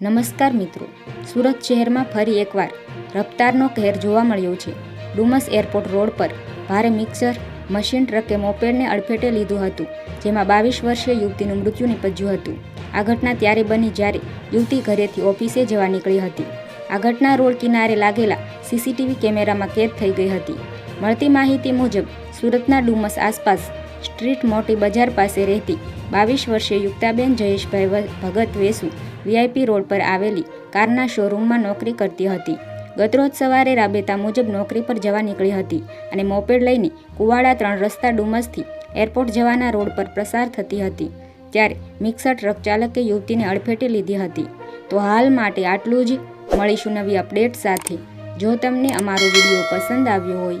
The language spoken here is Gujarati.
નમસ્કાર મિત્રો. સુરત શહેરમાં ફરી એકવાર રફતારનો કહેર જોવા મળ્યો છે. ડુમસ એરપોર્ટ રોડ પર ભારે મિક્સર, મશીન ટ્રકે મોપેડને અડફેટે લીધું હતું, જેમાં બાવીસ વર્ષીય યુવતીનું મૃત્યુ નિપજ્યું હતું. આ ઘટના ત્યારે બની જ્યારે યુવતી ઘરેથી ઓફિસે જવા નીકળી હતી. આ ઘટના રોડ કિનારે લાગેલા સીસીટીવી કેમેરામાં કેદ થઈ ગઈ હતી. મળતી માહિતી મુજબ સુરતના ડુમસ આસપાસ સ્ટ્રીટ મોટી બજાર પાસે રહેતી બાવીસ વર્ષીય યુક્તાબેન જયેશભાઈ ભગત વેસુ વીઆઈપી રોડ પર આવેલી કારના શોરૂમમાં નોકરી કરતી હતી. ગતરોજ સવારે રાબેતા મુજબ નોકરી પર જવા નીકળી હતી અને મોપેડ લઈને કુવાડા ત્રણ રસ્તા ડુમસથી એરપોર્ટ જવાના રોડ પર પ્રસાર થતી હતી. ત્યારે મિક્સર ટ્રક ચાલકે યુવતીને અડફેટે લીધી હતી. તો હાલ માટે આટલું જ. મળીશું નવી અપડેટ સાથે. જો તમને અમારો વીડિયો પસંદ આવ્યો હોય